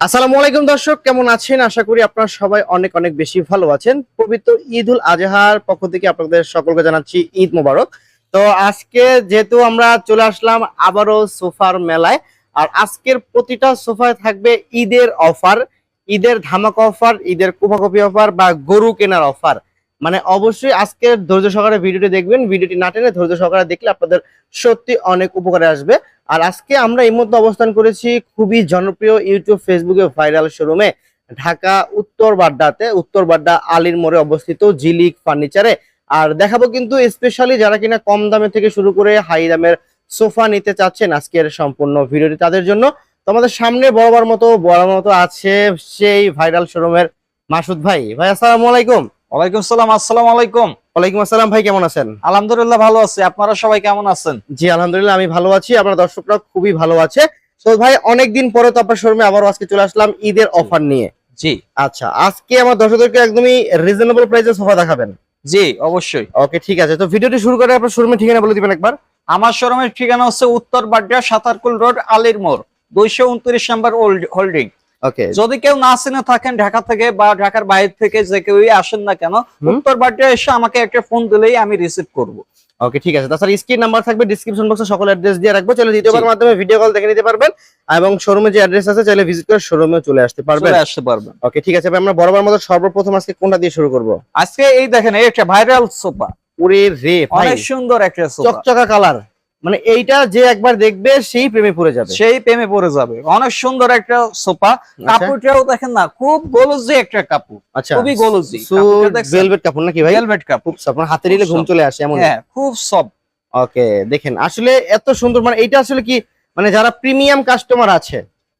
আসসালামু আলাইকুম দর্শক, কেমন আছেন? আশা করি আপনারা সবাই অনেক অনেক বেশি ভালো আছেন। পবিত্র ঈদ উল আজহার পক্ষ থেকে আপনাদের সকলকে জানাচ্ছি ঈদ মোবারক। তো আজকে যেহেতু আমরা চলে আসলাম আবারও সোফার মেলায়, আর আজকের প্রতিটা সোফায় থাকবে ঈদের অফার, ঈদের ধামাকা অফার, ঈদের কুপাকপি অফার বা গরু কেনার অফার। মানে অবশ্যই আজকের ধৈর্য সহকারে ভিডিওটি দেখবেন। ভিডিওটি না টেনে ধৈর্য সহকারে দেখলে আপনাদের সত্যি অনেক উপকারে আসবে। আর আজকে আমরা এই মুহূর্তে অবস্থান করেছি খুবই জনপ্রিয় ইউটিউব ফেসবুকে ভাইরাল শোরুমে ঢাকা উত্তর বাড্ডাতে, উত্তর বাড্ডা আলীর মোড়ে অবস্থিত জিলিক ফার্নিচারে আর দেখাবো কিন্তু স্পেশালি যারা কিনা কম দামে থেকে শুরু করে হাই দামের সোফা নিতে চাচ্ছেন আজকের সম্পূর্ণ ভিডিওটি তাদের জন্য। তোমাদের সামনে বরাবর মতো বড় মতো আছে সেই ভাইরাল শোরুমের মাসুদ ভাই। ভাই, আসসালামু আলাইকুম। ওয়ালাইকুম সালাম, আসসালামু আলাইকুম। ওয়ালাইকুম আসসালাম ভাই কেমন আছেন? আলহামদুলিল্লাহ ভালো আছি। আপনারা সবাই কেমন আছেন? জি আলহামদুলিল্লাহ আমি ভালো আছি। আপনার দর্শকরা খুবই ভালো আছে। তো ভাই অনেকদিন পরে তো আপনার শোরুমে আবারও আজকে চলে আসলাম ঈদের অফার নিয়ে। জি। আচ্ছা আজকে আমার দর্শকদেরকে একদমই রিজনেবল প্রাইসে সোফা দেখাবেন। জি অবশ্যই। ওকে ঠিক আছে। তো ভিডিওটি শুরু করে আপনার শোরুমের ঠিকানা বলে দিবেন একবার। আমার শোরুমের ঠিকানা হচ্ছে উত্তর বাড্ডা সাতারকুল রোড আলির মোড় দুইশো উনত্রিশ নম্বর হোল্ডিং যদি কেউ না চিনে থাকেন ঢাকা থেকে বা ঢাকার বাইরে থেকে যে কেউই আসেন না কেন। উত্তর বাড্ডা এসে আমাকে একটা ফোন দিলেই আমি রিসিভ করব। ওকে ঠিক আছে। তাছাড়া স্ক্রিন নাম্বার থাকবে ডিসক্রিপশন বক্সে সকল অ্যাড্রেস দিয়ে রাখব। চলে দ্বিতীয়বার মাধ্যমে ভিডিও কল দেখে নিতে পারবেন। এবং শোরুমে যে অ্যাড্রেস আছে চাইলে ভিজিট করে শোরুমে চলে আসতে পারবেন। চলে আসতে পারবেন। ওকে ঠিক আছে। ভাই আমরা বরাবর মতো সর্বপ্রথম আজকে কোনটা দিয়ে শুরু করব? আজকে এই দেখেন এই একটা ভাইরাল সোফা ওরে রে ভাই। অনেক সুন্দর একটা সোফা চকচকা কালার মানে এইটা যে একবার দেখবে সেই প্রেমে পড়ে যাবে। সেই প্রেমে পড়ে যাবে। অনেক সুন্দর একটা সোফা। কাপড়টাও দেখেন না খুব গলজি একটা কাপড়। আচ্ছা। খুবই গলজি। ভেলভেট কাপড় নাকি ভাই? ভেলভেট কাপড়। soft, মানে হাতে নিলে ঘুম চলে আসে এমন হ্যাঁ খুব সব ওকে দেখেন আসলে এত সুন্দর মানে এইটা আসলে কি মানে যারা প্রিমিয়াম কাস্টমার আছে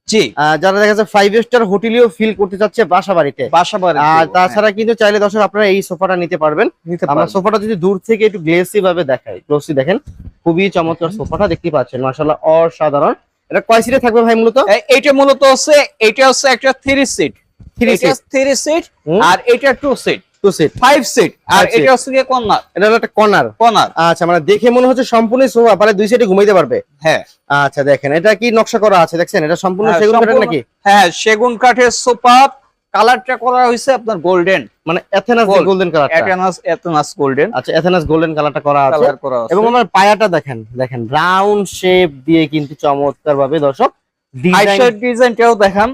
জি। যারা দেখা যাচ্ছে ফাইভ স্টার হোটেলেও ফিল করতে চাচ্ছে বাসা বাড়িতে বাসা বাড়ি আর তাছাড়া কিন্তু চাইলে দর্শক আপনারা এই সোফাটা নিতে পারবেন। আমরা সোফাটা যদি দূর থেকে একটু গ্লেসি ভাবে দেখাই ক্লোজলি দেখেন খুবই চমৎকার সোফাটা দেখতে পাচ্ছেন মাশাআল্লাহ অসাধারণ। এটা কয় সিটে থাকবে ভাই মূলত? এইটা মূলত হচ্ছে এটা হচ্ছে একটা three seat three seat three seat আর এটা two seat two seat five seat আর এটা হচ্ছে গিয়ে কর্নার। এটা হলো একটা কর্নার। কর্নার। আচ্ছা মানে দেখে মনে হচ্ছে সম্পূর্ণ সোফা পারে দুই সাইডে ঘুমাইতে পারবে। হ্যাঁ। আচ্ছা দেখেন এটা কি নকশা করা আছে দেখছেন? এটা সম্পূর্ণ হ্যাঁ, সেগুন কাঠের নাকি? হ্যাঁ সেগুন কাঠের সোফা। কালারটা করা হয়েছে আপনার গোল্ডেন মানে এথেনাস গোল্ডেন আচ্ছা এথেনাস গোল্ডেন কালারটা করা আছে। কালার করা আছে। এবং আমার পায়াটা দেখেন দেখেন রাউন্ড শেপ দিয়ে কিন্তু চমৎকার ভাবে দর্শক আইশার ডিজাইনটাও দেখান।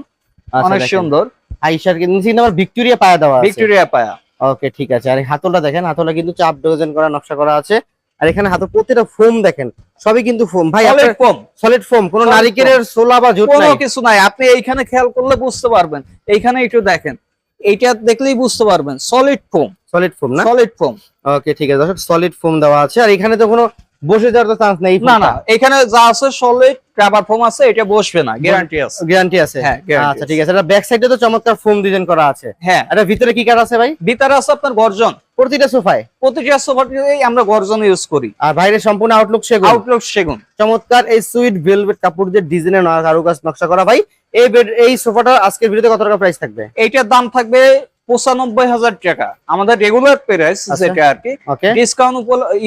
অনেক সুন্দর। আইসার কিন্তু আবার ভিক্টোরিয়া পায়া দেওয়া ভিক্টোরিয়া পায়া। ওকে ঠিক আছে। আর হাতলটা দেখেন হাতলটা কিন্তু চাপ ডিজাইন করা নকশা করা আছে। আর এখানে হাতল প্রত্যেকটা ফোম দেখেন সবই কিন্তু ফোম ভাই আপনার ফোম সলিড ফোম কোনো নারিকেলের সোলা বা জুট কোনো কিছু নাই। আপনি এইখানে খেয়াল করলে বুঝতে পারবেন। এইখানে একটু দেখেন। এইটা দেখলেই বুঝতে পারবেন। সলিড ফোম সলিড ফোম না? সলিড ফোম ওকে ঠিক আছে। দর্শক সলিড ফোম দেওয়া আছে। আর এখানে তো কোনো বসে যাওয়ার তো চান্স নেই না না এখানে যা আছে সলিড রাবার ফোম আছে এটা বসবে না গ্যারান্টি আছে। গ্যারান্টি আছে? হ্যাঁ, আচ্ছা ঠিক আছে। এটা ব্যাক সাইডে তো চমৎকার ফোম ডিজাইন করা আছে। হ্যাঁ। এটা ভিতরে কি কার আছে ভাই? ভিতরে আছে আপনার গর্জন। প্রতিটা সোফায়? প্রতিটা সোফাতেই আমরা গর্জন ইউজ করি। আর বাইরে সম্পূর্ণ আউটলুক সেগুন? আউটলুক সেগুন। চমৎকার এই সুইট ভেলভেট কাপড় দিয়ে ডিজাইনের কারুকাজ নকশা করা। ভাই এই এই সোফাটা আজকের ভিডিওতে কত টাকা প্রাইস থাকবে? এইটার দাম থাকবে পঁচানব্বই হাজার টাকা। আমাদের রেগুলার প্রাইস আচ্ছা। যেটা আর কি ডিসকাউন্ট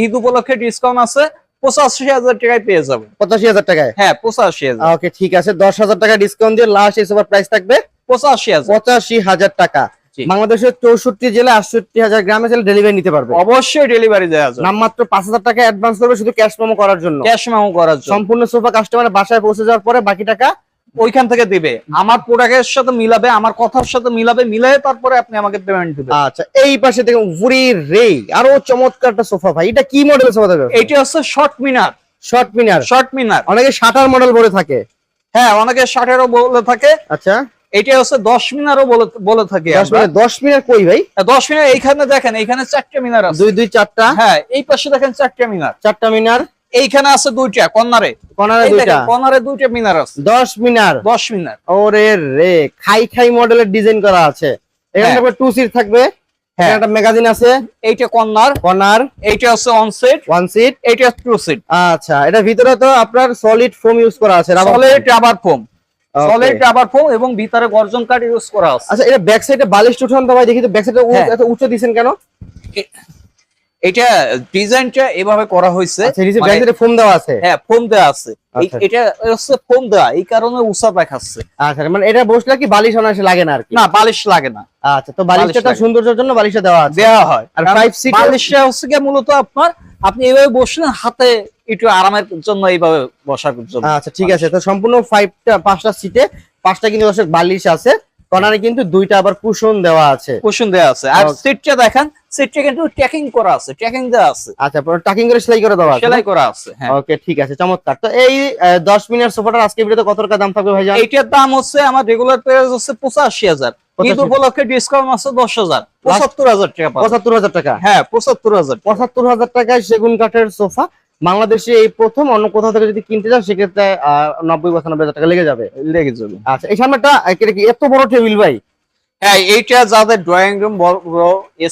ঈদ উপলক্ষে ডিসকাউন্ট আছে পঁচাশি হাজার টাকায় পেয়ে যাবেন। পঁচাশি হাজার টাকায়? হ্যাঁ পঁচাশি হাজার। ওকে ঠিক আছে দশ হাজার টাকা ডিসকাউন্ট দিয়ে লাস্ট এই প্রাইস থাকবে? পঁচাশি হাজার। পঁচাশি হাজার টাকা। বাংলাদেশের চৌষট্টি জেলা আটষট্টি হাজার গ্রামে ডেলিভারি নিতে পারবে। অবশ্যই ডেলিভারি দেওয়া যাবে। নামমাত্র পাঁচ হাজার টাকা অ্যাডভান্স করবে শুধু ক্যাশ মেমো করার জন্য। ক্যাশ মেমো করার জন্য। সম্পূর্ণ সোফা কাস্টমারের বাসায় পৌঁছে যাওয়ার পরে বাকি টাকা ওইখান থেকে দিবে। আমার প্রোডাক্টের সাথে মিলাবে আমার কথার সাথে মিলাবে মিলাই তারপরে আপনি আমাকে পেমেন্ট দিবেন। আচ্ছা এই পাশে দেখুন উরি রে আরও চমৎকার একটা সোফা ভাই। এটা কি মডেল সোফা দেবে এইটা হচ্ছে শর্ট মিনার শর্ট মিনার শর্ট মিনার অনেকে শাটার মডেল বলে থাকে। হ্যাঁ অনেকে ষাটেরও বলে থাকে। আচ্ছা। এটা হচ্ছে দশ মিনারও বলে বলে থাকি দশ মিনিট দশ মিনিট কই ভাই? দশ মিনার এইখানে দেখেন এইখানে চারটে মিনার আছে। দুই দুই চারটা? হ্যাঁ এই পাশে দেখেন চারটে মিনার চারটা মিনার এইখানে আছে দুইটা কর্নারে কর্নারে দুইটা? কর্নারে দুইটা মিনার আছে। দশ মিনার? দশ মিনার। ওরে রে খাই খাই মডেলের ডিজাইন করা আছে। এখানে হ্যাঁ। টু সিট থাকবে। হ্যাঁ। একটা ম্যাগাজিন আছে। এইটা কর্নার কর্নার এইটা হচ্ছে ওয়ান সিট ওয়ান সিট এইটা টু সিট আচ্ছা এটা ভিতরে তো আপনার সলিড ফোম ইউজ করা আছে solid. Rubber foam solid rubber foam এবং ভিতরে গর্জন কাঠ ইউজ করা আছে। আচ্ছা এটা ব্যাক সাইডে বালিশ উঠান তো ভাই দেখি তো ব্যাক সাইডে হ্যাঁ। এত উঁচু দিছেন কেন? এটা ডিজাইনটা এভাবে করা হয়েছে। আচ্ছা মানে- ফোম দেওয়া আছে? হ্যাঁ ফোম দেওয়া আছে। আচ্ছা। এটা হচ্ছে ফোম দেওয়া এই কারণে উষা দেখাচ্ছে আচ্ছা মানে এটা বসলে কি বালিশ লাগে না আর কি? না বালিশ লাগে না। আচ্ছা তো বালিশটা বালিশ লাগে। সৌন্দর্যের জন্য বালিশটা দেওয়া আছে। দেওয়া হয়। আর কারণ ফাইভ সিট বালিশটা হচ্ছে গিয়ে মূলত আপনার আপনি এইভাবে বসলেন হাতে একটু আরামের জন্য এইভাবে বসার জন্য। আচ্ছা ঠিক আছে। তো সম্পূর্ণ ফাইভটা পাঁচটা সিটে পাঁচটা কিন্তু বালিশ আছে। কর্নারে কিন্তু দুইটা আবার কুশন দেওয়া আছে। কুশন দেওয়া আছে। আর সিটটা দেখেন সিটটা কিন্তু ট্যাকিং করা আছে ট্যাকিং দেওয়া আছে। আচ্ছা পুরো টাকিং করে সেলাই করে দেওয়া আছে সেলাই করা আছে হ্যাঁ। ওকে ঠিক আছে চমৎকার। তো এই আহ, দশ মিনিট সোফাটার আজকে ভিডিওতে কত টাকা দাম থাকবে ভাইজান? এইটার দাম হচ্ছে আমার রেগুলার প্রাইস হচ্ছে পঁচাশি হাজার। ঈদ উপলক্ষে ডিসকাউন্ট আছে দশ হাজার। পঁচাত্তর হাজার টাকা পাবেন। পঁচাত্তর হাজার টাকা? হ্যাঁ পঁচাত্তর হাজার। পঁচাত্তর হাজার টাকায় সেগুন কাঠের সোফা বাংলাদেশে এই প্রথম অন্য কোথাও থেকে যদি কিনতে যান সেক্ষেত্রে নব্বই পঁচানব্বই হাজার টাকা লেগে যাবে। লেগে যাবে। আচ্ছা এই সামনেটা কি এত বড় টেবিল ভাই? হ্যাঁ এইটা যাদের ড্রয়িং রুম বড়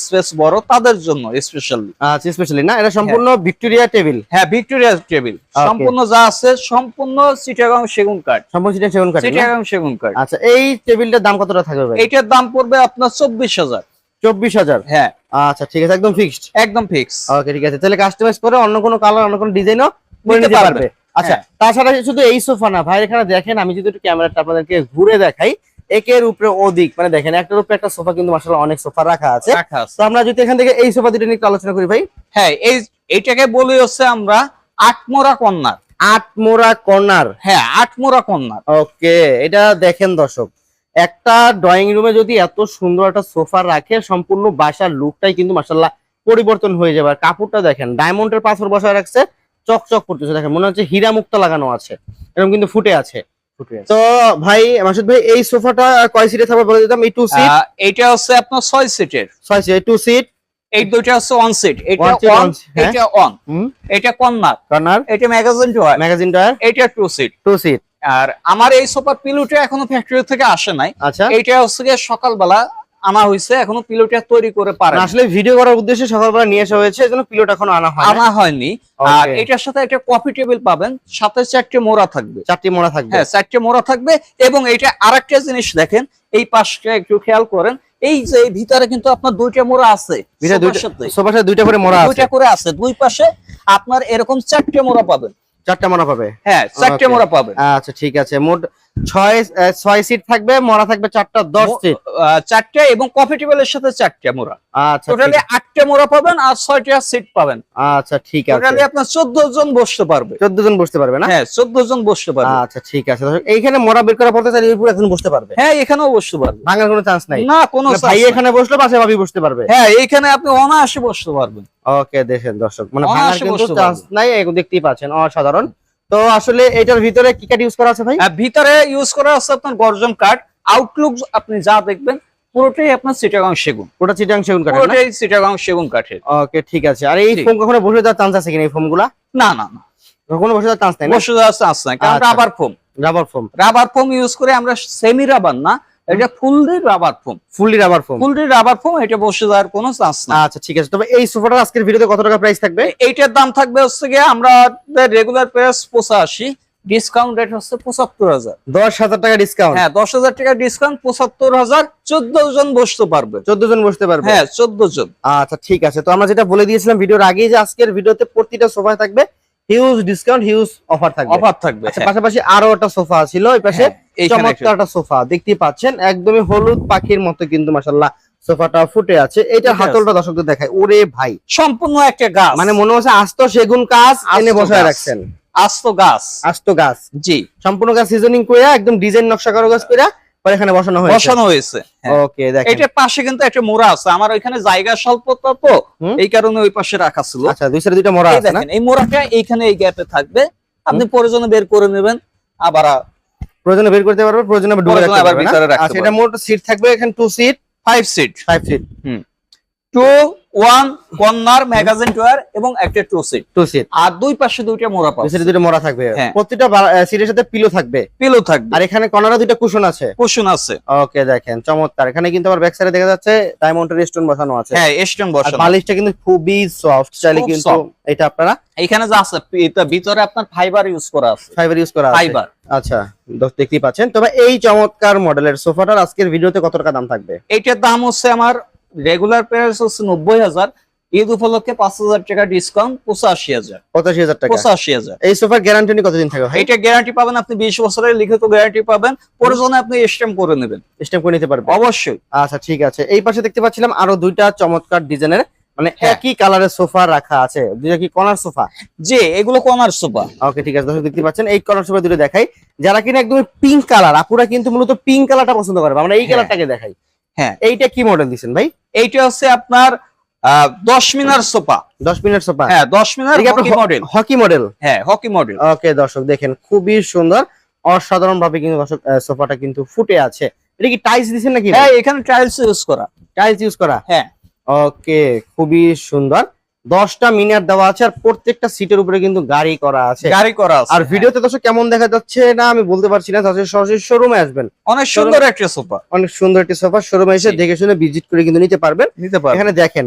স্পেস বড় তাদের জন্য স্পেশালি আচ্ছা স্পেশালি না? এটা সম্পূর্ণ ভিক্টোরিয়া টেবিল? হ্যাঁ ভিক্টোরিয়া টেবিল। সম্পূর্ণ যা আছে সম্পূর্ণ চিটাগাং সেগুন কাঠ। সম্পূর্ণ সিটে সেগুন কাঠ? চিটাগাং সেগুন কাঠ। আচ্ছা এই টেবিলটার দাম কতটা থাকবে ভাই? এইটার দাম পড়বে আপনার চব্বিশ হাজার। চব্বিশ হাজার। হ্যাঁ। আচ্ছা ঠিক আছে একদম ফিক্সড একদম ফিক্স ওকে ঠিক আছে তাহলে কাস্টমাইজ করে অন্য কোনো কালার অন্য কোনো ডিজাইনও করে নিতে নিতে পারবে। পারবে। আচ্ছা হ্যাঁ। তাছাড়া শুধু এই সোফা না ভাই এখানে দেখেন আমি যদি একটু ক্যামেরাটা আপনাদেরকে ঘুরে দেখাই একের উপরে অধিক মানে দেখেন একটার উপরে একটা সোফা কিন্তু মাসাল্লাহ অনেক সোফা রাখা আছে। তো আমরা যদি এখান থেকে এই সোফা দুটো নিয়ে আলোচনা করি ভাই। হ্যাঁ এই এইটাকে বলি হচ্ছে আমরা আটমোরা কন্যার আট মোড়া কর্নার। হ্যাঁ আটমোরা কন্যার ওকে এটা দেখেন দর্শক একটা ড্রয়িং রুমে যদি এত সুন্দর একটা সোফা রাখে সম্পূর্ণ বাসার লুকটাই কিন্তু মাসাল্লাহ পরিবর্তন হয়ে যাবে। আর কাপড়টা দেখেন ডায়মন্ডের পাথর বসায় রাখছে চকচক করতেছে। দেখেন মনে হচ্ছে হীরা মুক্তা লাগানো আছে। এরকম কিন্তু ফুটে আছে। তো ভাই মাসুদ ভাই এই সোফাটা কয় সিটে থাকবে বলে দিতাম? এই টু সিট এইটা হচ্ছে আপনার ছয় সিটের ছয় সিট টু সিট এই দুইটা হচ্ছে অন সিট এটা seat, হ্যাঁ। এটা অন এটা কন্যার কর্নার এটা ম্যাগাজিন হয় ম্যাগাজিন টায়ার এটা টু সিট টু সিট আর আমার এই সোফার পিলুটা এখনও ফ্যাক্টরি থেকে আসে নাই। আচ্ছা। এইটা হচ্ছে গিয়ে সকালবেলা আনা হয়েছে এখনও পিলুটা তৈরি করে পারে আসলে ভিডিও করার উদ্দেশ্যে সকালবেলা নিয়ে আসা হয়েছে এজন্য পিলোটা এখনও আনা হয় আনা হয়নি। আর. এটার সাথে একটা কফি টেবিল পাবেন সাথে চারটে মোড়া থাকবে। চারটি মোড়া থাকবে। হ্যাঁ চারটে মোড়া থাকবে এবং এটা আরেকটা জিনিস দেখেন এই পাশটা একটু খেয়াল করেন এই যে ভিতরে কিন্তু আপনার দুইটা মোড়া আছে দুইটা করে মোড়া আছে। দুইটা করে আছে দুই পাশে আপনার এরকম চারটে মোড়া পাবেন। চারটা মোড়া পাবে? হ্যাঁ চারটে মোড়া পাবে আচ্ছা ঠিক আছে। মোট ছয় ছয় সিট থাকবে মোড়া থাকবে চারটা দশ সিট চারটে এবং কফি টেবিলের সাথে চারটে মোড়া আচ্ছা টোটালি আটটা মোড়া পাবেন আর ছয়টা সিট পাবেন। আচ্ছা ঠিক আছে। টোটালি আপনার চোদ্দ জন বসতে পারবে। চোদ্দ জন বসতে পারবে না? হ্যাঁ চোদ্দ জন বসতে পারবে। আচ্ছা ঠিক আছে। এইখানে মোড়া বের করার পরে চাইলে পুরো এখন বসতে পারবে। হ্যাঁ এখানেও বসতে পারবে। ভাঙার কোনো চান্স নাই। না কোনো মানে ভাই এখানে বসল পাশে ভাবি বসতে পারবে। হ্যাঁ এইখানে আপনি অনায়াসে বসতে পারবেন। ওকে দেখেন দর্শক। মানে ভাঙার বসতে চান্স নাই দেখতেই পাচ্ছেন। অসাধারণ। তো আসলে এটার ভিতরে কি কাট ইউজ করা আছে ভাই? ভিতরে ইউজ করা আছে আপনার গর্জন কাঠ আউটলুক আপনি যা দেখবেন পুরোটাই আপনার চিটাগাং সেগুন। পুরোটা চিটাং সেগুন কাঠের না? পুরোটাই চিটাগাং সেগুন কাঠের ওকে ঠিক আছে। আর এই। ফোম কখনো বসে দেওয়ার চান্স আছে কিনা এই ফোমগুলা না না না। কখনো বসে দেওয়ার চান্স নাই বসে দেওয়ার চান্স নাই কারণ। Rubber foam rubber foam rubber foam use করে আমরা সেমি রাবার না এটা fully rubber foam. Fully rubber foam. Fully rubber foam এটা বসে যাওয়ার কোনো চান্স না আচ্ছা ঠিক আছে। তবে এই সোফাটার আজকের ভিডিওতে কত টাকা প্রাইস থাকবে? এইটার দাম থাকবে হচ্ছে গিয়ে আমরা রেগুলার প্রাইস পঁচাশি। ডিসকাউন্ট রেট হচ্ছে পঁচাত্তর হাজার। দশ হাজার টাকা ডিসকাউন্ট হ্যাঁ দশ হাজার টাকা ডিসকাউন্ট পঁচাত্তর হাজার চোদ্দ জন বসতে পারবে। চোদ্দ জন বসতে পারবে। হ্যাঁ চোদ্দ জন আচ্ছা ঠিক আছে। তো আমরা যেটা বলে দিয়েছিলাম ভিডিওর আগেই যে আজকের ভিডিওতে প্রতিটা সোফায় থাকবে হিউজ ডিসকাউন্ট হিউজ অফার থাকবে। অফার থাকবে আচ্ছা হ্যাঁ, পাশাপাশি আরও একটা সোফা ছিল ওই পাশে হ্যাঁ, চমৎকার একটা সোফা দেখতেই পাচ্ছেন একদমই হলুদ পাখির মতো কিন্তু মাসাল্লাহ সোফাটা ফুটে আছে। এটা হাতলটা দর্শকদের দেখায় ওরে ভাই। সম্পূর্ণ একটা গাছ। মানে মনে হচ্ছে আস্ত সেগুন কাজ এনে বসায় রাখছেন। আস্ত গাছ। আস্ত গাছ। জি। সম্পূর্ণ গাছ সিজনিং করে একদম ডিজাইন নকশা করা গাছ করে পরে এখানে বসানো হয়েছে। বসানো হয়েছে হ্যাঁ। ওকে দেখেন। এটার পাশে কিন্তু একটা মোড়া আছে। আমার ওইখানে জায়গা স্বল্পতা তো এই কারণে ওই পাশে রাখা ছিল। আচ্ছা দুই সাইডে মোড়া আছে দেখেন এই মোড়াটা এইখানে এই গ্যাপে থাকবে। আপনি প্রয়োজনে বের করে নেবেন আবার প্রয়োজনে বের করতে পারবে প্রয়োজনে আবার ডুবে রাখতে আচ্ছা এটা মোট সিট থাকবে এখানে two seat five seat five seat two one corner magazine টয়ার এবং একটা টু সিট। Two seat. আর দুই পাশে দুইটা মোড়া পাবে দুইটা মোড়া থাকবে। হ্যাঁ। প্রত্যেকটা সিটের সাথে পিলো থাকবে। পিলো থাকবে। আর এখানে কর্নারে দুইটা কুশন আছে। কুশন আছে। ওকে দেখেন চমৎকার। এখানে কিন্তু আবার ব্যাক সাইডে দেখা যাচ্ছে ডায়মন্ডের স্টোন বসানো আছে। হ্যাঁ স্টোন বসানো। বালিশটা কিন্তু খুবই সফট চাইলে কিন্তু এটা আপনারা এখানে যা আছে এটা ভিতরে আপনার ফাইবার ইউজ করা আছে। ফাইবার ইউজ করা আছে। ফাইবার আচ্ছা দেখতেই পাচ্ছেন। তবে এই চমৎকার মডেলের সোফাটার আজকের ভিডিওতে কত টাকা দাম থাকবে? এইটার দাম হচ্ছে আমার রেগুলার প্রাইস হচ্ছে নব্বই হাজার। ঈদ উপলক্ষে পাঁচ হাজার টাকা ডিসকাউন্ট পঁচাশি হাজার। পঁচাশি হাজার টাকা। পঁচাশি হাজার। এই সোফার গ্যারান্টি কতদিন থাকবে এটা গ্যারান্টি পাবেন আপনি বিশ বছরের লিখিত গ্যারান্টি পাবেন। প্রয়োজনে আপনি স্ট্যাম্প করে নেবেন। স্টেম করে নিতে পারবে অবশ্যই। আচ্ছা ঠিক আছে। এই পাশে দেখতে পাচ্ছিলাম আরও দুইটা চমৎকার ডিজাইনের মানে হ্যাঁ। একই কালারের সোফা রাখা আছে। দুইটা কি কর্নার সোফা? যে এগুলো কর্নার সোফা। ওকে ঠিক আছে। দর্শক দেখতে পাচ্ছেন এই কর্নার সোফা দুটো দেখাই। যারা কিনা একদম পিঙ্ক কালার আপুরা কিন্তু মূলত পিঙ্ক কালারটা পছন্দ করে আমরা এই হ্যাঁ। কালারটাকে দেখাই। হ্যাঁ। এইটা কি মডেল দিচ্ছেন ভাই? এইটা হচ্ছে আপনার দশ মিনার সোফা। দশ মিনার সোফা? হ্যাঁ দশ মিনার হকি মডেল হকি মডেল হ্যাঁ হকি মডেল ওকে দর্শক দেখেন খুবই সুন্দর অসাধারণ ভাবে কিন্তু দর্শক সোফাটা কিন্তু ফুটে আছে। এটা কি টাইলস দিচ্ছেন নাকি? হ্যাঁ এখানে টাইলস ইউজ করা। টাইলস ইউজ করা? হ্যাঁ। ওকে খুবই সুন্দর। দশটা মিনার দেওয়া আছে আর প্রত্যেকটা সিটের উপরে কিন্তু গাড়ি করা আছে। গাড়ি করা আছে আর ভিডিওতে দর্শক কেমন দেখা যাচ্ছে না আমি বলতে পারছি না তাহলে সরাসরি শোরুমে আসবেন। অনেক সুন্দর একটা সোফা। অনেক সুন্দর একটি সোফা শোরুমে এসে দেখে শুনে ভিজিট করে কিন্তু নিতে পারবেন। নিতে পারবে এখানে দেখেন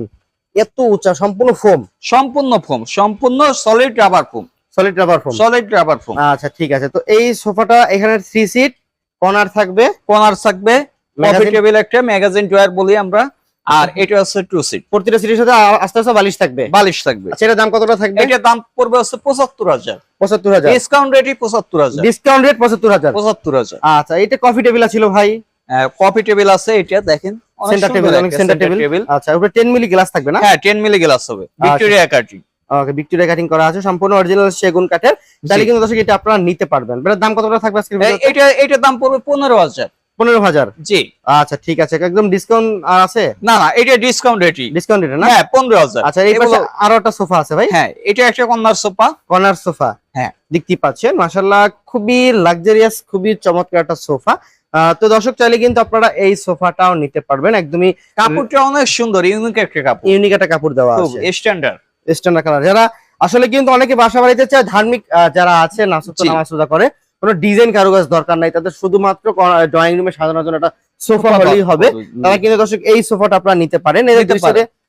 এত উঁচা সম্পূর্ণ ফোম সম্পূর্ণ ফোম সম্পূর্ণ solid rubber foam solid rubber foam solid rubber foam আচ্ছা ঠিক আছে। তো এই সোফাটা এখানে থ্রি সিট কর্নার থাকবে। কর্নার থাকবে। কফি টেবিল একটা ম্যাগাজিন ড্রয়ার বলি আমরা। আর এটা হচ্ছে টু সিট প্রতিটা সিটের সাথে আস্তে আস্তে বালিশ থাকবে? বালিশ থাকবে। আচ্ছা এটার দাম কতটা থাকবে? এটার দাম পড়বে হচ্ছে পঁচাত্তর হাজার। পঁচাত্তর হাজার। ডিসকাউন্ট রেটই পঁচাত্তর হাজার। ডিসকাউন্ট রেট পঁচাত্তর হাজার। পঁচাত্তর হাজার। আচ্ছা এটা কফি টেবিল ছিল ভাই? কফি টেবিল আছে এটা দেখেন সেন্টার টেবিল অনেক সেন্টার টেবিল আচ্ছা উপরে টেন মিলি গ্লাস থাকবে না? হ্যাঁ টেন মিলি গ্লাস হবে। ভিক্টোরিয়া কাটি ওকে ভিক্টোরিয়া কাটিং করা আছে সম্পূর্ণ অরিজিনাল সেগুন কাঠের। তাহলে কিন্তু দর্শক এটা আপনারা নিতে পারবেন। এটার দাম কতটা থাকবে আজকে এটা এটার দাম পড়বে পনেরো হাজার। পনেরো হাজার? জি। আচ্ছা ঠিক আছে। একদম ডিসকাউন্ট আছে? না না এটা ডিসকাউন্ট রেটই ডিসকাউন্ট না? হ্যাঁ পনেরো হাজার। আচ্ছা এই পাশে আরও একটা সোফা আছে ভাই। হ্যাঁ এটা একটা কর্নার সোফা। Corner sofa. হ্যাঁ। দেখতে পাচ্ছেন মাশাল্লাহ খুবই লাক্সারিয়াস খুবই চমৎকার একটা সোফা। তো দর্শক চাইলে কিন্তু আপনারা এই সোফাটাও নিতে পারবেন। একদমই কাপড়টা অনেক সুন্দর ইউনিক একটা কাপড়। ইউনিক একটা কাপড় দেওয়া আছে। স্ট্যান্ডার্ড স্ট্যান্ডার্ড কালার যারা আসলে কিন্তু অনেকে বাসা বাড়িতে চায় ধার্মিক যারা আছে। নামাজ রোজা করে কোনো ডিজাইন কারুকাজ দরকার নাই। তাদের শুধুমাত্র ড্রয়িং রুমে সাজানোর জন্য একটা সোফা হলেই হবে। তারা কিন্তু দর্শক এই সোফাটা আপনারা নিতে পারেন। এদের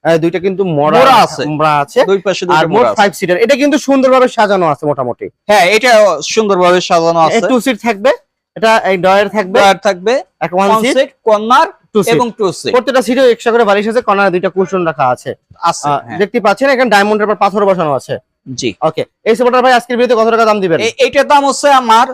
আহ, দুইটা কিন্তু মোড়া আছে। মোড়া আছে। দুই পাশে আর দুটো মোট মোড়া আছে। ফাইভ সিটার এটা কিন্তু সুন্দরভাবে সাজানো আছে মোটামুটি। হ্যাঁ এটা সুন্দরভাবে সাজানো আছে। টু সিট থাকবে। এটা এই ডয়ের থাকবে। ডয়ার থাকবে। এক one seat corner two seat এবং টু সিট প্রত্যেকটা সিটে এক্সট্রা করে বালিশ আছে কর্নারে দুইটা কুশন রাখা আছে। আছে হ্যাঁ। দেখতে পাচ্ছেন এখানে ডায়মন্ডের উপর পাথর বসানো আছে। জি। ওকে এই সোফাটার ভাই আজকের ভিডিওতে কত টাকা দাম দিবেন? এইটার দাম হচ্ছে আমার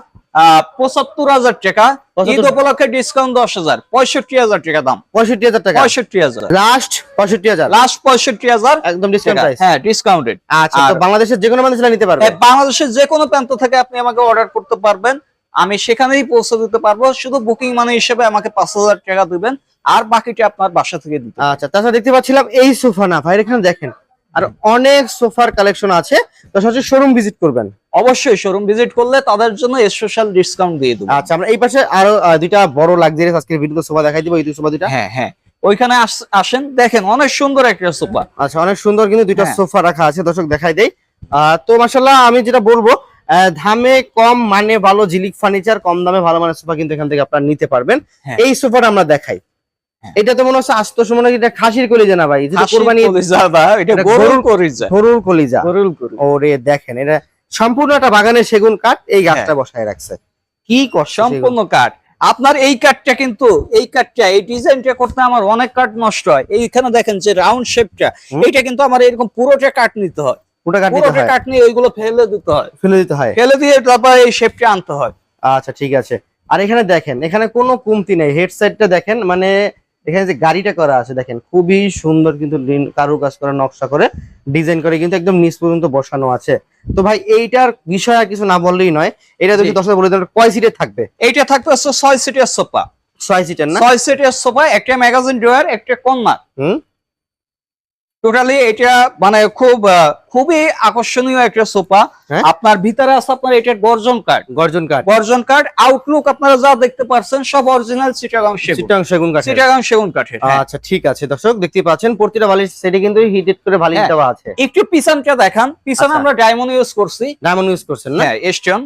পঁচাত্তর হাজার টাকা। 75 ঈদ উপলক্ষে ডিসকাউন্ট দশ হাজার পঁয়ষট্টি হাজার টাকা দাম। পঁয়ষট্টি হাজার টাকা। পঁয়ষট্টি হাজার। লাস্ট পঁয়ষট্টি হাজার। লাস্ট পঁয়ষট্টি হাজার। একদম ডিসকাউন্ট প্রাইস হ্যাঁ ডিসকাউন্টেড আচ্ছা তো বাংলাদেশের যে কোনো মানুষ এটা নিতে পারবে। বাংলাদেশের যে কোনো প্রান্ত থেকে আপনি আমাকে অর্ডার করতে পারবেন। আমি সেখানেই পৌঁছে দিতে পারব। শুধু বুকিং মানি হিসেবে আমাকে পাঁচ হাজার টাকা দিবেন। আর বাকিটা আপনার বাসা থেকে দিতে আচ্ছা তাছাড়া দেখতে পাচ্ছিলাম এই সোফা না। ভাই এখানে দেখেন। আর অনেক সোফার কালেকশন আছে তো সরাসরি শোরুম ভিজিট করবেন। অবশ্যই শোরুম ভিজিট করলে তাদের জন্য স্পেশাল ডিসকাউন্ট দিয়ে দেবো। আচ্ছা আমরা এই পাশে আরও দুইটা বড় লাক্সারিয়াস আজকের ভিডিওতে সোফা দেখাই দিব এই দুই সোফা দুইটা। হ্যাঁ হ্যাঁ। ওইখানে আস- আসেন দেখেন অনেক সুন্দর একটা সোফা। আচ্ছা অনেক সুন্দর কিন্তু দুইটা হ্যাঁ। সোফা রাখা আছে দর্শক দেখাই দেই। আহ, তো মাশাল্লাহ আমি যেটা বলব আহ, দামে কম মানে ভালো জিলিক ফার্নিচার কম দামে ভালো মানের সোফা কিন্তু এখান থেকে আপনারা নিতে পারবেন। হ্যাঁ। এই সোফাটা আমরা দেখাই। এটা তো মনে হচ্ছে আস্ত সময় এটা খাসির কলিজা না ভাই? যেটা কোরবানি কলিজা বা এটা এটা গরুর কলিজা। গরুর কলিজা। গরুর কলিজা। ওরে দেখেন এটা সম্পূর্ণ একটা বাগানের সেগুন কাঠ এই গাছটা হ্যাঁ। বসায় রাখছে। কি কষ্ট সম্পূর্ণ কাঠ। আপনার এই কাঠটা কিন্তু এই কাঠটা এই ডিজাইনটা করতে আমার অনেক কাঠ নষ্ট হয়। এইখানে দেখেন যে রাউন্ড শেপটা। এটা কিন্তু আমার এরকম পুরোটা কাঠ নিতে হয়। পুরো কাঠ নিতে পুরোটা হয়। কাঠ নিয়ে ওইগুলো ফেলে দিতে হয়। ফেলে দিতে হয়। ফেলে দিয়ে তারপর এই শেপটা আনতে হয়। আচ্ছা ঠিক আছে। আর এখানে দেখেন এখানে কোনো কমতি নেই। হেড সাইডটা দেখেন মানে এখানে যে গাড়িটা করা আছে দেখেন খুবই সুন্দর কিন্তু কারু কাজ করা নকশা করে ডিজাইন করে কিন্তু একদম নিচ পর্যন্ত বসানো আছে। তো ভাই এইটার বিষয় আর কিছু না বললেই নয় এটা যদি। দশ বলে দেন কয় সিটের থাকবে? এইটা থাকবে ছয় সিটের সোফা। ছয় সিটের না? ছয় সিটের সোফা একটা ম্যাগাজিন ড্রয়ার একটা কন্যা হুম? টোটালি এটা মানে খুব খুবই আকর্ষণীয় একটা সোফা। হ্যাঁ। আপনার ভিতরে আছে আপনার এটা গর্জন কাঠ গর্জন কাঠ গর্জন কাঠ আউটলুক আপনারা যা দেখতে পাচ্ছেন সব অরিজিনাল চিটাগাং সেগুন। চিটাং সেগুন কাঠ চিটাগাং সেগুন কাঠের হ্যাঁ। আচ্ছা ঠিক আছে দর্শক দেখতে পাচ্ছেন প্রতিটা বালিশ সেটে কিন্তু হিটেড করে বালিশ হ্যাঁ। দেওয়া আছে। একটু পিছনটা দেখান। পিছনে আচ্ছা। আমরা ডায়মন্ড ইউজ করছি। ডায়মন্ড ইউজ করছেন না? হ্যাঁ এস্টন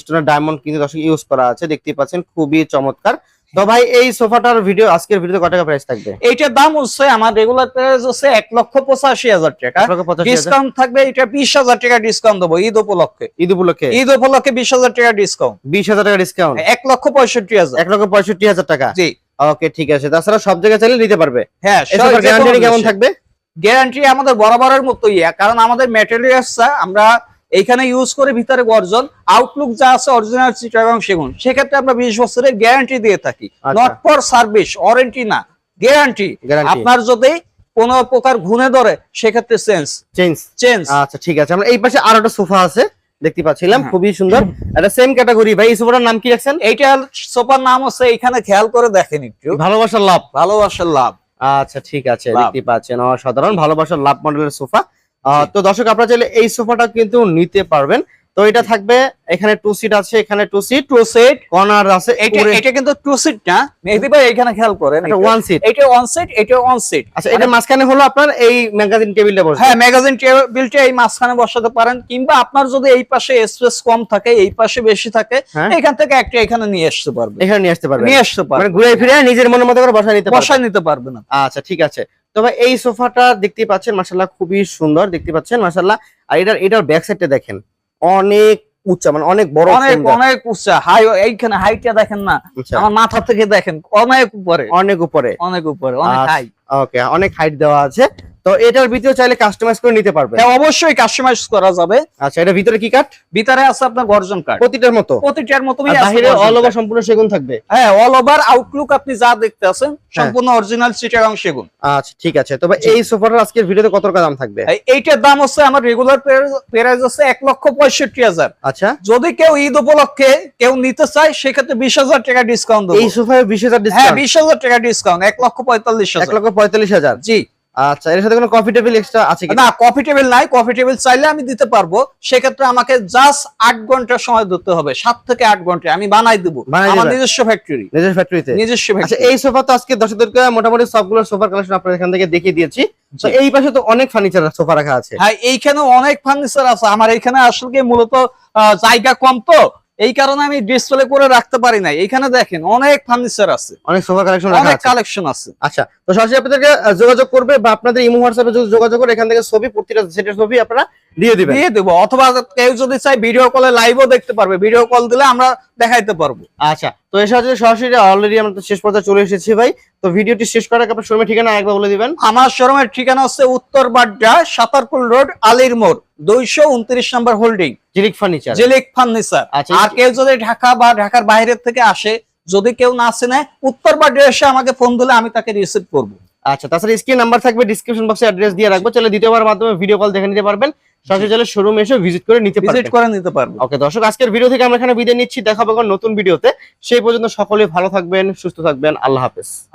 স্টোনের ডায়মন্ড কিন্তু দর্শক ইউজ করা আছে। দেখতে পাচ্ছেন খুবই চমৎকার। তো ভাই এই সোফাটার ভিডিও আজকের ভিডিওতে কত টাকা প্রাইস থাকবে? এইটার দাম হচ্ছে আমার রেগুলার প্রাইস হচ্ছে এক লক্ষ পঁচাশি হাজার টাকা। ডিসকাউন্ট থাকবে এটা বিশ হাজার টাকা ডিসকাউন্ট দেবো ঈদ উপলক্ষে। ঈদ উপলক্ষে? ঈদ উপলক্ষে বিশ হাজার টাকা ডিসকাউন্ট বিশ হাজার টাকা ডিসকাউন্ট এক লক্ষ পঁয়ষট্টি হাজার। এক লক্ষ পঁয়ষট্টি হাজার টাকা? জি। ওকে ঠিক আছে। তাছাড়া সব জায়গায় চাইলে নিতে পারবে। হ্যাঁ গ্যারান্টি কেমন থাকবে? গ্যারান্টি আমাদের বরাবরের মতোই কারণ আমাদের ম্যাটেরিয়ালসটা আমরা এইখানে ইউজ করে ভিতরে গর্জন আউটলুক যা আছে অরিজিনাল চিটাগাং সেগুন সেক্ষেত্রে আমরা বিশ বছরের গ্যারান্টি দিয়ে থাকি। নট ফর সার্ভিস ওয়ারেন্টি না গ্যারান্টি গ্যারান্টি আপনার যদি কোনো প্রকার ঘুনে ধরে সেক্ষেত্রে চেঞ্জ চেঞ্জ চেঞ্জ আচ্ছা ঠিক আছে। আমরা এই পাশে আরও একটা সোফা আছে দেখতে পাচ্ছিলাম হ্যাঁ। খুবই সুন্দর। এটা সেম ক্যাটাগরি ভাই এই সোফাটার নাম কি রাখছেন? এইটা সোফার নাম হচ্ছে এখানে খেয়াল করে দেখেন একটু। ভালোবাসার লাভ। ভালোবাসার লাভ। আচ্ছা ঠিক আছে দেখতে পাচ্ছেন। অসাধারণ ভালোবাসার লাভ মডেলের সোফা। তো দর্শক আপনারা চাইলে এই সোফাটা কিন্তু নিতে পারবেন। তো এটা থাকবে এখানে টু সিট আছে এখানে two seat two set corner আছে এটা এটা কিন্তু টু সিট না। মেহেদি ভাই এখানে খেয়াল করেন এটা ওয়ান সিট এটা ওয়ান সিট এটা ওয়ান সিট আচ্ছা এটা মাঝখানে হলো আপনার এই ম্যাগাজিন টেবিলটা বসে হ্যাঁ ম্যাগাজিন টেবিলটা এই মাঝখানে বসাতে পারেন কিংবা আপনার যদি এই পাশে স্পেস কম থাকে এই পাশে বেশি থাকে হ্যাঁ। এখান থেকে একটা এখানে নিয়ে আসতে পারবেন। এখানে নিয়ে আসতে পারবেন। নিয়ে আসতে পারবেন। মানে ঘুরে ফিরে নিজের মনের মতো করে বসায় নিতে পারবেন। বসায় নিতে পারবেন না। আচ্ছা ঠিক আছে। তবে এই সোফাটা দেখতে পাচ্ছেন মাসাল্লাহ খুবই সুন্দর দেখতে পাচ্ছেন মাসাল্লাহ আর এটার এটার ব্যাক সাইডটা দেখেন অনেক উচ্চা মানে অনেক বড় অনেক। অনেক উচ্চা হাই এইখানে হাইটটা দেখেন না আচ্ছা, আমার মাথা থেকে দেখেন অনেক উপরে। অনেক উপরে। অনেক উপরে অনেক আচ্ছা। হাই ওকে অনেক হাইট দেওয়া আছে। তো এটার ভিতরে চাইলে কাস্টমাইজ করে নিতে পারবেন। হ্যাঁ অবশ্যই কাস্টমাইজ করা যাবে। আচ্ছা এটা ভিতরে কি কাঠ? ভিতরে আছে আপনার গর্জন কার্ড প্রতিটার মতো? প্রতিটার আর আছে অল ওভার সম্পূর্ণ সেগুন থাকবে? হ্যাঁ অল ওভার আউটলুক আপনি যা দেখতে আছেন সম্পূর্ণ অরিজিনাল চিটাগাং সেগুন। আচ্ছা ঠিক আছে। তবে এই সোফাটার আজকের ভিডিওতে কত টাকা দাম থাকবে? এইটার দাম হচ্ছে আমার রেগুলার প্রাইস হচ্ছে এক লক্ষ পঁয়ষট্টি হাজার। আচ্ছা। যদি কেউ ঈদ উপলক্ষে কেউ নিতে চায় সেক্ষেত্রে বিশ হাজার টাকা ডিসকাউন্ট এই সোফায় বিশ হাজার হ্যাঁ ডিসকাউন্ট বিশ হাজার টাকা ডিসকাউন্ট এক লক্ষ পঁয়তাল্লিশ এক লক্ষ পঁয়তাল্লিশ হাজার। জি। আচ্ছা এর সাথে কোনো কফি টেবিল এক্সট্রা আছে কি? না কফি টেবিল নাই কফি টেবিল চাইলে আমি দিতে পারব। সেক্ষেত্রে আমাকে জাস্ট আট ঘণ্টা সময় দিতে হবে সাত থেকে আট ঘণ্টা আমি বানাই দেবো আমার নিজস্ব ফ্যাক্টরি নিজের ফ্যাক্টরিতে নিজস্ব আচ্ছা এই সোফা তো আজকে দর্শকদেরকে মোটামুটি সবগুলো সোফার কালেকশন আপনাদের এখান থেকে দেখিয়ে দিয়েছি। তো এই পাশে তো অনেক ফার্নিচার সোফা রাখা আছে। হ্যাঁ এইখানে অনেক ফার্নিচার আছে। আমার এখানে আসলে মূলত জায়গা কম তো এই কারণে আমি ডিসপ্লে করে রাখতে পারি না এখানে দেখেন অনেক ফার্নিচার আছে। অনেক সোফা কালেকশন অনেক কালেকশন আছে। আচ্ছা তো সরাসরি আপনাদেরকে যোগাযোগ করবে বা আপনাদের ইমো হোয়াটসঅ্যাপে যোগাযোগ করে এখান থেকে ছবি প্রতিটা সেটের ছবি আপনারা দিয়ে দিবেন। দিয়ে দেবো। অথবা কেউ যদি চাই ভিডিও কলে লাইভও দেখতে পারবে। ভিডিও কল দিলে আমরা দেখাইতে পারব। আচ্ছা তো এর সাথে সরাসরি অলরেডি আমরা শেষ পর্যায়ে চলে এসেছি ভাই। তো ভিডিওটি শেষ করার আগে আপনার শোরুমের ঠিকানা একবার বলে দিবেন। আমার শোরুমের ঠিকানা হচ্ছে উত্তর বাড্ডা সাতারপুল রোড আলির মোড় দুইশো উনত্রিশ নম্বর হোল্ডিং। জিলিক ফার্নিচার। জেলিক ফার্নিচার। আচ্ছা, আর কেউ যদি ঢাকা বা ঢাকার বাইরের থেকে আসে যদি কেউ না চেনে উত্তর বাড্ডা এসে আমাকে ফোন দিলে আমি তাকে রিসিভ করব। আচ্ছা তাছাড়া স্ক্রিন নাম্বার থাকবে ডিসক্রিপশন বক্সে অ্যাড্রেস দিয়ে রাখব। চলে দ্বিতীয়বার মাধ্যমে ভিডিও কল দেখে নিতে পারবেন। সরাসরি চলে শোরুম এসে ভিজিট করে নিতে ভিজিট করে নিতে পারবেন। ওকে দর্শক আজকের ভিডিও থেকে আমরা এখানে বিদায় নিচ্ছি। দেখা হবে কোনো নতুন ভিডিওতে সেই পর্যন্ত সকলে ভালো থাকবেন সুস্থ থাকবেন। আল্লাহ হাফেজ।